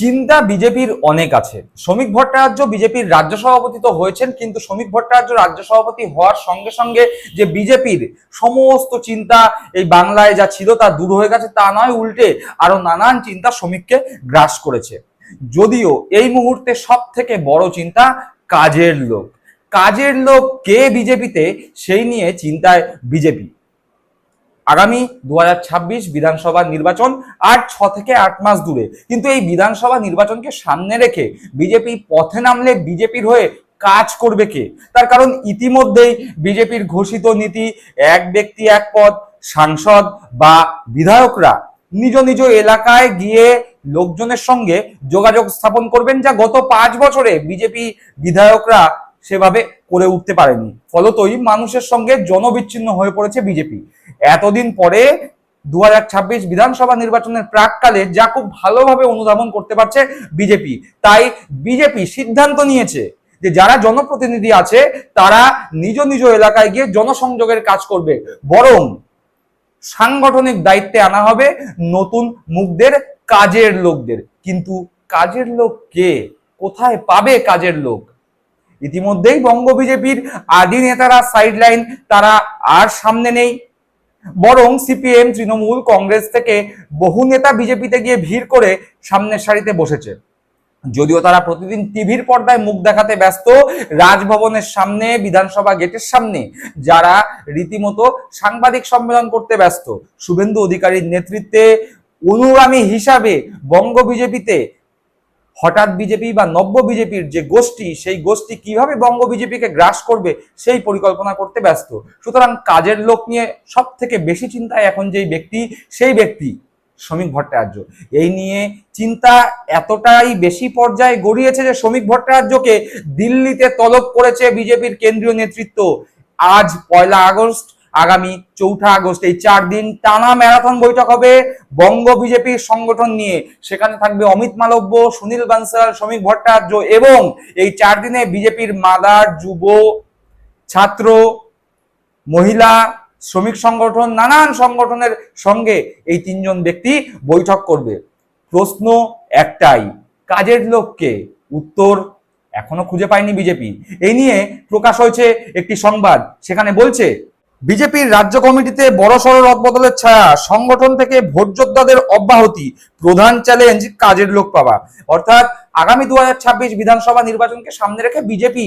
চিন্তা বিজেপির অনেক আছে। শ্রমিক ভট্টাচার্য বিজেপির রাজ্য সভাপতি তো হয়েছেন, কিন্তু শ্রমিক ভট্টাচার্য রাজ্য সভাপতি হওয়ার সঙ্গে সঙ্গে যে বিজেপির সমস্ত চিন্তা এই বাংলায় যা ছিল তা দূর হয়ে গেছে, তা নয়, উল্টে আরও নানান চিন্তা শ্রমিককে গ্রাস করেছে। যদিও এই মুহূর্তে সব থেকে বড় চিন্তা কাজের লোক। কাজের লোক কে বিজেপিতে, সেই নিয়ে চিন্তায় বিজেপি। আগামী দু হাজার ছাব্বিশ বিধানসভা নির্বাচন আর ছ থেকে আট মাস দূরে। কিন্তু এই বিধানসভা নির্বাচনকে সামনে রেখে বিজেপি পথে নামলে বিজেপির হয়ে কাজ করবে কে? তার কারণ ইতিমধ্যেই বিজেপির ঘোষিত নীতি, এক ব্যক্তি, এক পদ, সাংসদ বা বিধায়করা নিজ নিজ এলাকায় গিয়ে লোকজনের সঙ্গে যোগাযোগ স্থাপন করবেন যা গত পাঁচ বছরে বিজেপি বিধায়করা সেভাবে করে উঠতে পারেনি। ফলতই মানুষের সঙ্গে জনবিচ্ছিন্ন হয়ে পড়েছে বিজেপি। এতদিন পরে দু হাজার ছাব্বিশ বিধানসভা নির্বাচনের প্রাককালে যা খুব ভালোভাবে অনুধাবন করতে পারছে বিজেপি। তাই বিজেপি সিদ্ধান্ত নিয়েছে যে যারা জনপ্রতিনিধি আছে, তারা নিজ নিজ এলাকায় গিয়ে জনসংযোগের কাজ করবে। বরং সাংগঠনিক দায়িত্বে আনা হবে নতুন মুখদের, কাজের লোকদের। কিন্তু কাজের লোক কে? কোথায় পাবে কাজের লোক? ইতিমধ্যেই বঙ্গ বিজেপির আদি নেতারা সাইডলাইন তারা আর সামনে নেই। বরং সিপিএম, তৃণমূল, কংগ্রেস থেকে বহু নেতা বিজেপিতে গিয়ে ভিড় করে সামনের সারিতে বসেছে। যদিও তারা প্রতিদিন টিভির পর্দায় মুখ দেখাতে ব্যস্ত, রাজভবনের সামনে, বিধানসভা গেটের সামনে, যারা রীতিমতো সাংবাদিক সম্মেলন করতে ব্যস্ত। শুভেন্দু অধিকারীর নেতৃত্বে অনুগামী হিসাবে বঙ্গ বিজেপিতে হঠাৎ বিজেপি বা নব্য বিজেপির যে গোষ্ঠী, সেই গোষ্ঠী কীভাবে বঙ্গ বিজেপিকে গ্রাস করবে, সেই পরিকল্পনা করতে ব্যস্ত। সুতরাং কাজের লোক নিয়ে সব থেকে বেশি চিন্তায় এখন যেই ব্যক্তি, সেই ব্যক্তি শ্রমিক ভট্টাচার্য। এই নিয়ে চিন্তা এতটাই বেশি পর্যায়ে গড়িয়েছে যে শ্রমিক ভট্টাচার্যকে দিল্লিতে তলব করেছে বিজেপির কেন্দ্রীয় নেতৃত্ব। আজ পয়লা আগস্ট আগামী চৌঠা আগস্ট, এই চার দিন টানা ম্যারাথন বৈঠক হবে বঙ্গ বিজেপির সংগঠন নিয়ে। সেখানে থাকবে অমিত মালব্য, সুনীল বানসাল শ্রমিক ভট্টাচার্য এবং এই চার দিনে বিজেপির মাদার যুব ছাত্র, মহিলা, শ্রমিক সংগঠন, নানান সংগঠনের সঙ্গে এই তিনজন ব্যক্তি বৈঠক করবে। প্রশ্ন একটাই, কাজের লোককে উত্তর এখনও খুঁজে পায়নি বিজেপি। এই নিয়ে প্রকাশ হয়েছে একটি সংবাদ, সেখানে বলছে বিজেপির রাজ্য কমিটিতে বড়সড় রদবদলের ছায়া। সংগঠন থেকে ভোটযোদ্ধাদের অব্যাহতি। প্রধান চ্যালেঞ্জ কাজের লোক পাওয়া। অর্থাৎ আগামী দু হাজার ছাব্বিশ বিধানসভা নির্বাচনকে সামনে রেখে বিজেপি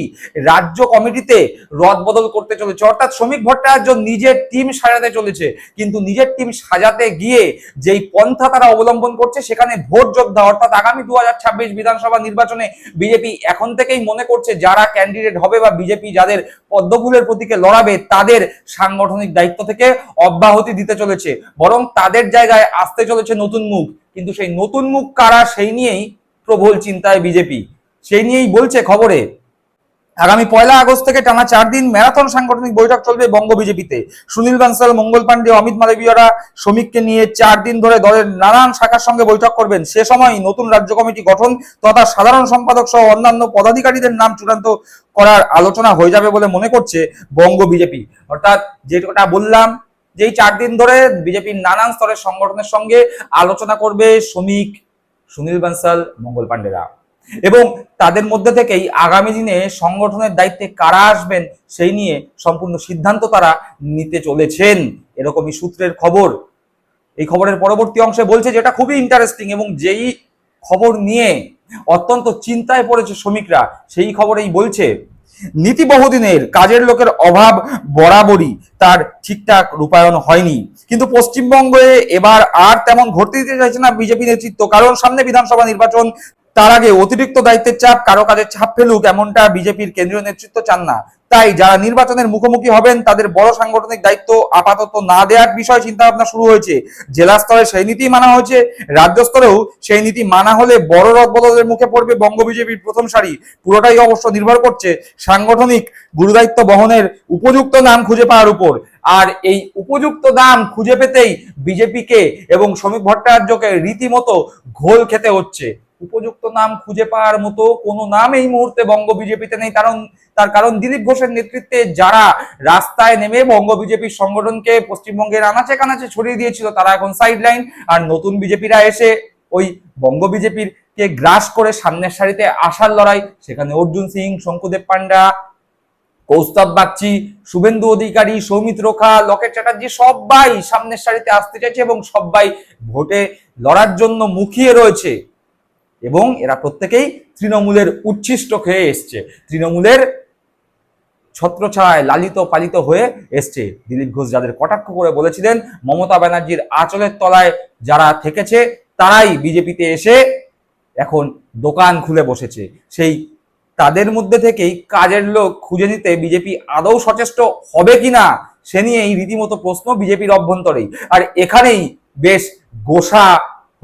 রাজ্য কমিটিতে রদবদল করতে চলেছে। অর্থাৎ শ্রমিক ভট্টাচার্য নিজের টিম সাজাতে চলেছে। কিন্তু নিজের টিম সাজাতে গিয়ে যেই পন্থা তারা অবলম্বন করছে, সেখানে ভোট যোদ্ধা, অর্থাৎ আগামী দুহাজার ছাব্বিশ বিধানসভা নির্বাচনে বিজেপি এখন থেকেই মনে করছে যারা ক্যান্ডিডেট হবে বা বিজেপি যাদের পদ্মফুলের প্রতীকে লড়াবে, তাদের সাংগঠনিক দায়িত্ব থেকে অব্যাহতি দিতে চলেছে। বরং তাদের জায়গায় আসতে চলেছে নতুন মুখ। কিন্তু সেই নতুন মুখ কারা, সেই নিয়েই প্রবল চিন্তায় বিজেপি। সেই নিয়েই বলছে খবরে, আগামী পয়লা আগস্ট থেকে টানা চার দিন ম্যারাথন সাংগঠনিক বৈঠক চলবে বঙ্গ বিজেপিতে। সুনীল বানসাল, মঙ্গল পান্ডে, অমিত মালবীয়রা শ্রমিককে নিয়ে চার দিন ধরে দলের নানান শাখার সঙ্গে বৈঠক করবেন। সে সময় নতুন রাজ্য কমিটি গঠন তথা সাধারণ সম্পাদক সহ অন্যান্য পদাধিকারীদের নাম চূড়ান্ত করার আলোচনা হয়ে যাবে বলে মনে করছে বঙ্গ বিজেপি। অর্থাৎ যেটা বললাম, যেই চার দিন ধরে বিজেপির নানান স্তরের সংগঠনের সঙ্গে আলোচনা করবে শ্রমিক সুনীল বানসাল, মঙ্গল পান্ডেরা। এবং তাদের মধ্যে থেকেই আগামী দিনে সংগঠনের দায়িত্বে কারা আসবেন সেই নিয়ে সম্পূর্ণ সিদ্ধান্ত তারা নিতে চলেছেন, এরকমই সূত্রের খবর। এই খবরের পরবর্তী অংশে বলছে যেটা খুবই ইন্টারেস্টিং এবং যেই খবর নিয়ে অত্যন্ত চিন্তায় পড়েছে শ্রমিকরা, সেই খবরেই বলছে নীতি বহুদিনের, কাজের লোকের অভাব বরাবরই তার ঠিকঠাক রূপায়ণ হয়নি। কিন্তু পশ্চিমবঙ্গে এবার আর তেমন ভর্তি দিতে চাইছে না বিজেপি নেতৃত্ব, কারণ সামনে বিধানসভা নির্বাচন তার আগে অতিরিক্ত দায়িত্বের চাপ, কারও কাজের ছাপ ফেলুক, এমনটা বিজেপির কেন্দ্রীয় নেতৃত্ব চান না। তাই যারা নির্বাচনের মুখোমুখি হবেন, তাদের বড় সাংগঠনিক দায়িত্ব আপাতত না দেওয়ার বিষয় চিন্তা ভাবনা শুরু হয়েছে। জেলা স্তরে সেই নীতি মানা হয়েছে, রাজ্য স্তরেও সেই নীতি মানা হলে বড় রদবদলের মুখে পড়বে বঙ্গ বিজেপির প্রথম সারি। পুরোটাই অবশ্য নির্ভর করছে সাংগঠনিক গুরুদায়িত্ব বহনের উপযুক্ত নাম খুঁজে পাওয়ার উপর। আর এই উপযুক্ত নাম খুঁজে পেতেই বিজেপিকে এবং শ্রমিক ভট্টাচার্যকে রীতিমতো ঘোল খেতে হচ্ছে। উপযুক্ত নাম খুঁজে পাওয়ার মতো কোনো নাম এই মুহূর্তে বঙ্গ বিজেপিতে নেই। কারণ, তার কারণ দিলীপ ঘোষের নেতৃত্বে যারা রাস্তায় নেমে বঙ্গ বিজেপির সংগঠনকে পশ্চিমবঙ্গের আনাচে কানাচে ছড়িয়ে দিয়েছিল, তারা এখন সাইড লাইন আর নতুন বিজেপিরা এসে ওই বঙ্গ বিজেপির কে গ্রাস করে সামনের সারিতে আসার লড়াই। সেখানে অর্জুন সিং, শঙ্কুদেব পান্ডা কৌস্তব বাগচি, শুভেন্দু অধিকারী সৌমিত্র খা লকেট চ্যাটার্জি সবাই সামনের সারিতে আসতে চাইছে এবং সবাই ভোটে লড়ার জন্য মুখিয়ে রয়েছে। এবং এরা প্রত্যেকেই তৃণমূলের উচ্ছিষ্ট খেয়ে এসছে। তৃণমূলের ছত্রছায় লালিত পালিত হয়ে এসছে। দিলীপ ঘোষ যাদের কটাক্ষ করে বলেছিলেন, মমতা ব্যানার্জির আঁচলের তলায় যারা থেকেছে, তারাই বিজেপিতে এসে এখন দোকান খুলে বসেছে। সেই তাদের মধ্যে থেকেই কাজের লোক খুঁজে নিতে বিজেপি আদৌ সচেষ্ট হবে কিনা, সে নিয়েই রীতিমতো প্রশ্ন বিজেপির অভ্যন্তরেই। আর এখানেই বেশ গোসা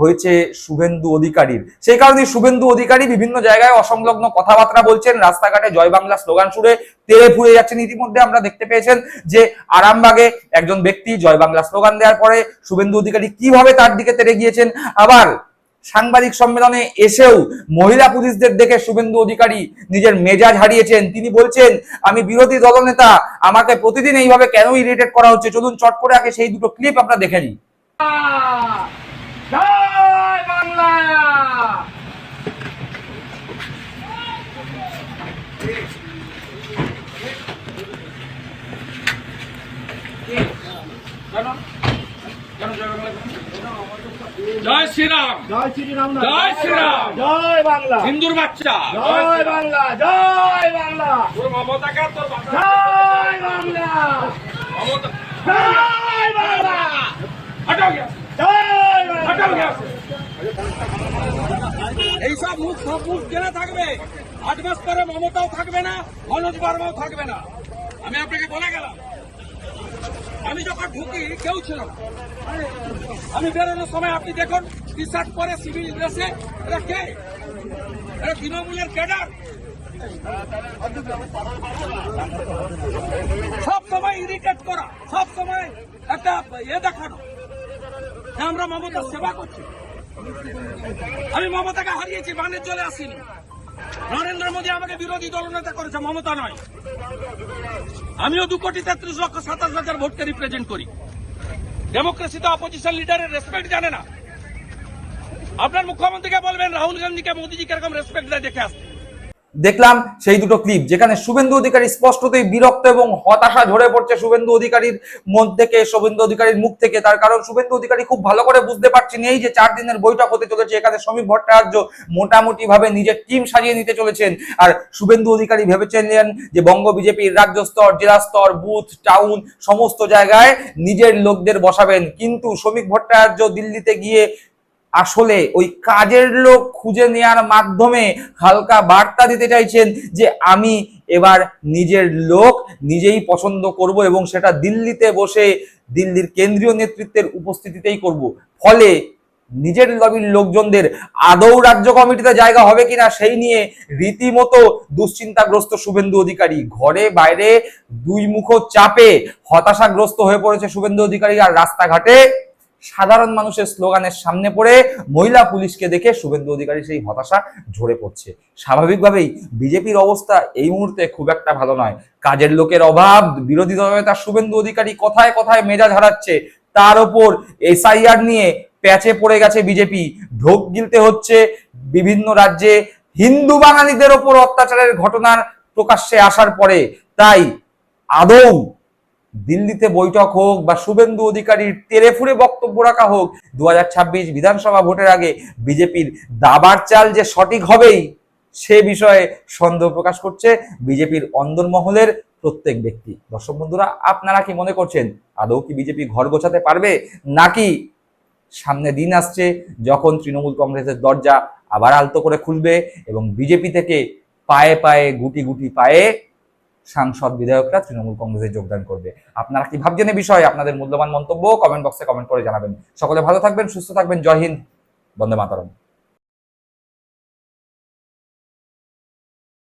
হয়েছে শুভেন্দু অধিকারীর। সেই কারণে শুভেন্দু অধিকারী বিভিন্ন জায়গায় অসংলগ্ন কথাবার্তা বলছেন, রাস্তাঘাটে জয় বাংলা স্লোগান সুরে তেড়ে ফুরে যাচ্ছেন। ইতিমধ্যে আমরা দেখতে পেয়েছেন যে আরামবাগে একজন ব্যক্তি জয় বাংলা স্লোগান দেওয়ার পরে শুভেন্দু অধিকারী কীভাবে তার দিকে তেড়ে গিয়েছেন। আবার সাংবাদিক সম্মেলনে এসেও মহিলা পুলিশদের দেখে শুভেন্দু অধিকারী নিজের মেজাজ হারিয়েছেন। তিনি বলছেন, আমি বিরোধী দলনেতা, আমাকে প্রতিদিন এইভাবে কেন ইরিটেট করা হচ্ছে? চলুন চট করে আগে সেই দুটো ক্লিপ আমরা দেখে নিই। জয় বাংলা জয় শ্রীরাম জয় শ্রীরাম না জয় শ্রীরাম। জয় বাংলা হিন্দুর বাচ্চা জয় বাংলা জয় বাংলা তোর মমতাকে তোর বাচ্চা জয় বাংলা মমতা জয় বাংলা হটাও গিয়া জয় বাংলা হটাও গিয়া এইসব মুখ সব মুখ কেনা থাকবে। আট মাস পরে মমতাও থাকবে না, মনোজ বার্মাও থাকবে না। আমি আপনাকে বলে গেলাম। আমি যখন ঢুকি, কেউ ছিল আমি বেরোনোর সময় আপনি দেখুন টি শার্ট পরে সিভিল ড্রেসে এরা কে? এরা তৃণমূলের ক্যাডার। সব সময় ইরিটেট করা। সব সময় একটা ইয়ে দেখানো। যে আমরা মমতার সেবা করছি। আমি মমতাকে হারিয়েছি মানে চলে আসিনি। নরেন্দ্র মোদী আমাকে বিরোধী দলনেতা করেছে, মমতা নয়। আমিও দু কোটি তেত্রিশ লক্ষ সাতাশ হাজার ভোটকে রিপ্রেজেন্ট করি। ডেমোক্রেসিতে অপোজিশন লিডারের রেসপেক্ট জানে না। আপনার মুখ্যমন্ত্রীকে বলবেন, রাহুল গান্ধীকে মোদীজি কীরকম রেসপেক্ট দেয় দেখে আসতে। দেখলাম সেই দুটো ক্লিপ যেখানে শুভেন্দু অধিকারী স্পষ্টতই বিরক্ত এবং হতাশা ঝরে পড়ছে শুভেন্দু অধিকারীর মন থেকে, শুভেন্দু অধিকারীর মুখ থেকে। তার কারণ শুভেন্দু অধিকারী খুব ভালো করে বুঝতে পারছেন এই যে চার দিনের বৈঠক হতে চলেছে। এখানে শ্রমিক ভট্টাচার্য মোটামুটি ভাবে নিজের টিম সাজিয়ে নিতে চলেছেন। আর শুভেন্দু অধিকারী ভেবেছিলেন যে বঙ্গ বিজেপির রাজ্য স্তর, জেলা স্তর, বুথ টাউন সমস্ত জায়গায় নিজের লোকদের বসাবেন। কিন্তু শ্রমিক ভট্টাচার্য দিল্লিতে গিয়ে আসলে ওই কাজের লোক খুঁজে নেওয়ার মাধ্যমে হালকা বার্তা দিতে চাইছেন যে আমি এবার নিজের লোক নিজেই পছন্দ করব এবং সেটা দিল্লিতে বসে দিল্লির কেন্দ্রীয় নেতৃত্বের উপস্থিতিতেই করব। ফলে নিজের লবির লোকজনদের আদৌ রাজ্য কমিটিতে জায়গা হবে কিনা সেই নিয়ে রীতিমতো দুশ্চিন্তাগ্রস্ত শুভেন্দু অধিকারী। ঘরে বাইরে দুই মুখ চাপে হতাশাগ্রস্ত হয়ে পড়েছে শুভেন্দু অধিকারী আর রাস্তাঘাটে সাধারণ মানুষের স্লোগানের সামনে পড়ে মহিলা পুলিশকে দেখে শুভেন্দু অধিকারী সেই হতাশা ঝরে পড়ছে। স্বাভাবিকভাবেই বিজেপির অবস্থা এই মুহূর্তে খুব একটা ভালো নয়। কাজের লোকের অভাব, বিরোধী দলনেতা শুভেন্দু অধিকারী কথায় কথায় মেজাজ হারাচ্ছে, তার ওপর এসআইআর নিয়ে প্যাচে পড়ে গেছে বিজেপি। ঢোক গিলতে হচ্ছে বিভিন্ন রাজ্যে। হিন্দু বাঙালিদের ওপর অত্যাচারের ঘটনার প্রকাশ্যে আসার পরে তাই আদৌ দিল্লিতে বৈঠক হোক বা শুভেন্দু অধিকারীর তেরে ফুরে বক্তব্য রাখা হোক দু হাজার ছাব্বিশ বিধানসভা ভোটের আগে বিজেপির দাবার চাল যে সঠিক হবেই, সে বিষয়ে সন্দেহ প্রকাশ করছে বিজেপির অন্দরমহলের প্রত্যেক ব্যক্তি। দর্শক বন্ধুরা, আপনারা কি মনে করছেন, আদৌ কি বিজেপি ঘর গোছাতে পারবে, নাকি সামনে দিন আসছে যখন তৃণমূল কংগ্রেসের দরজা আবার আলতো করে খুলবে এবং বিজেপি থেকে পায়ে পায়ে গুটি গুটি পায়ে সাংসদ বিধায়করা তৃণমূল কংগ্রেসে যোগদান করবে। আপনারা কি ভাবছেন এই বিষয়ে? আপনাদের মূল্যবান মন্তব্য কমেন্ট বক্সে কমেন্ট করে জানাবেন। সকলে ভালো থাকবেন, সুস্থ থাকবেন। জয় হিন্দ। বন্দে মাতারম।